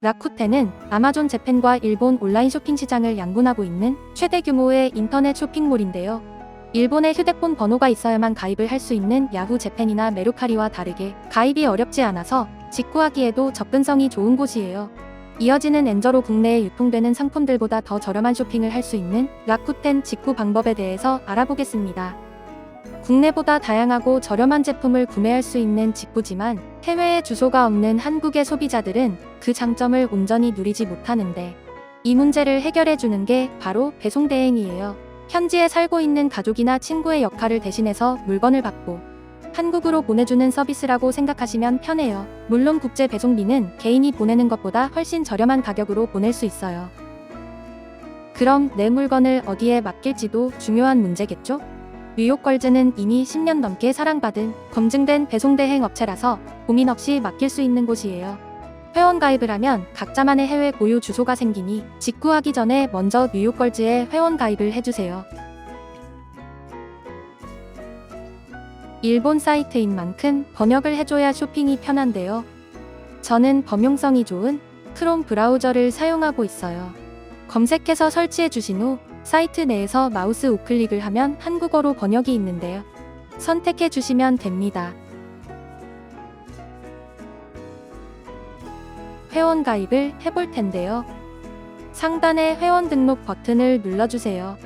라쿠텐은 아마존 재팬과 일본 온라인 쇼핑 시장을 양분하고 있는 최대 규모의 인터넷 쇼핑몰인데요. 일본에 휴대폰 번호가 있어야만 가입을 할 수 있는 야후 재팬이나 메루카리와 다르게 가입이 어렵지 않아서 직구하기에도 접근성이 좋은 곳이에요. 이어지는 엔저로 국내에 유통되는 상품들보다 더 저렴한 쇼핑을 할 수 있는 라쿠텐 직구 방법에 대해서 알아보겠습니다. 국내보다 다양하고 저렴한 제품을 구매할 수 있는 직구지만 해외에 주소가 없는 한국의 소비자들은 그 장점을 온전히 누리지 못하는데 이 문제를 해결해 주는 게 바로 배송 대행이에요. 현지에 살고 있는 가족이나 친구의 역할을 대신해서 물건을 받고 한국으로 보내주는 서비스라고 생각하시면 편해요. 물론 국제 배송비는 개인이 보내는 것보다 훨씬 저렴한 가격으로 보낼 수 있어요. 그럼 내 물건을 어디에 맡길지도 중요한 문제겠죠? 뉴욕 걸즈는 이미 10년 넘게 사랑받은 검증된 배송대행 업체라서 고민 없이 맡길 수 있는 곳이에요. 회원 가입을 하면 각자만의 해외 고유 주소가 생기니 직구하기 전에 먼저 뉴욕 걸즈에 회원 가입을 해주세요. 일본 사이트인 만큼 번역을 해줘야 쇼핑이 편한데요. 저는 범용성이 좋은 크롬 브라우저를 사용하고 있어요. 검색해서 설치해 주신 후 사이트 내에서 마우스 우클릭을 하면 한국어로 번역이 있는데요. 선택해 주시면 됩니다. 회원 가입을 해볼 텐데요. 상단의 회원 등록 버튼을 눌러주세요.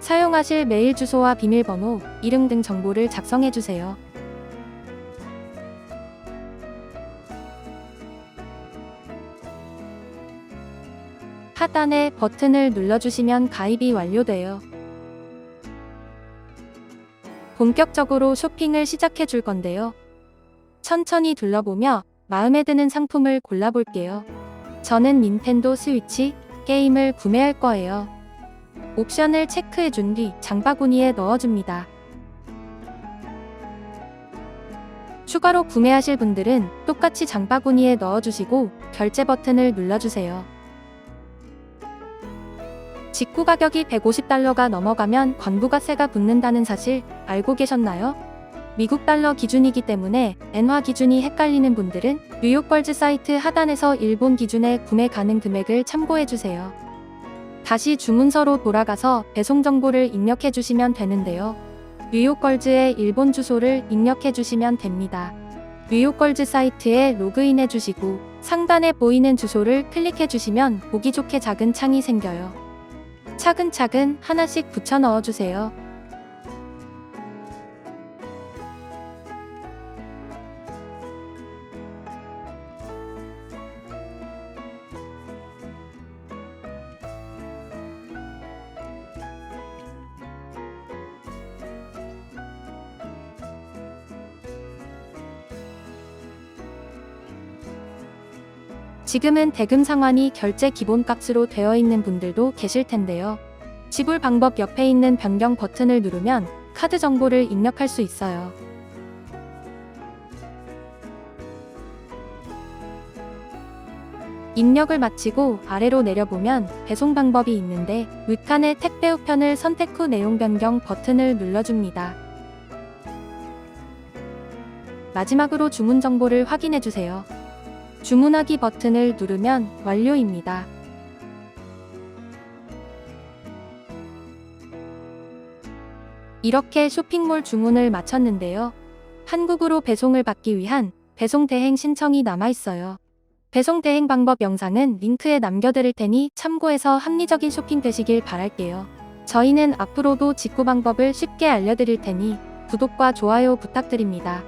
사용하실 메일 주소와 비밀번호, 이름 등 정보를 작성해 주세요. 하단의 버튼을 눌러주시면 가입이 완료돼요. 본격적으로 쇼핑을 시작해 줄 건데요. 천천히 둘러보며 마음에 드는 상품을 골라볼게요. 저는 닌텐도 스위치 게임을 구매할 거예요. 옵션을 체크해 준 뒤 장바구니에 넣어줍니다. 추가로 구매하실 분들은 똑같이 장바구니에 넣어주시고 결제 버튼을 눌러주세요. 직구 가격이 150달러가 넘어가면 관부가세가 붙는다는 사실 알고 계셨나요? 미국 달러 기준이기 때문에 엔화 기준이 헷갈리는 분들은 뉴욕걸즈 사이트 하단에서 일본 기준의 구매 가능 금액을 참고해 주세요. 다시 주문서로 돌아가서 배송 정보를 입력해 주시면 되는데요. 뉴욕걸즈의 일본 주소를 입력해 주시면 됩니다. 뉴욕걸즈 사이트에 로그인해 주시고 상단에 보이는 주소를 클릭해 주시면 보기 좋게 작은 창이 생겨요. 차근차근 하나씩 붙여 넣어 주세요. 지금은 대금 상환이 결제 기본값으로 되어 있는 분들도 계실 텐데요. 지불 방법 옆에 있는 변경 버튼을 누르면 카드 정보를 입력할 수 있어요. 입력을 마치고 아래로 내려보면 배송 방법이 있는데 윗칸의 택배 우편을 선택 후 내용 변경 버튼을 눌러줍니다. 마지막으로 주문 정보를 확인해 주세요. 주문하기 버튼을 누르면 완료입니다. 이렇게 쇼핑몰 주문을 마쳤는데요. 한국으로 배송을 받기 위한 배송 대행 신청이 남아 있어요. 배송 대행 방법 영상은 링크에 남겨드릴 테니 참고해서 합리적인 쇼핑 되시길 바랄게요. 저희는 앞으로도 직구 방법을 쉽게 알려드릴 테니 구독과 좋아요 부탁드립니다.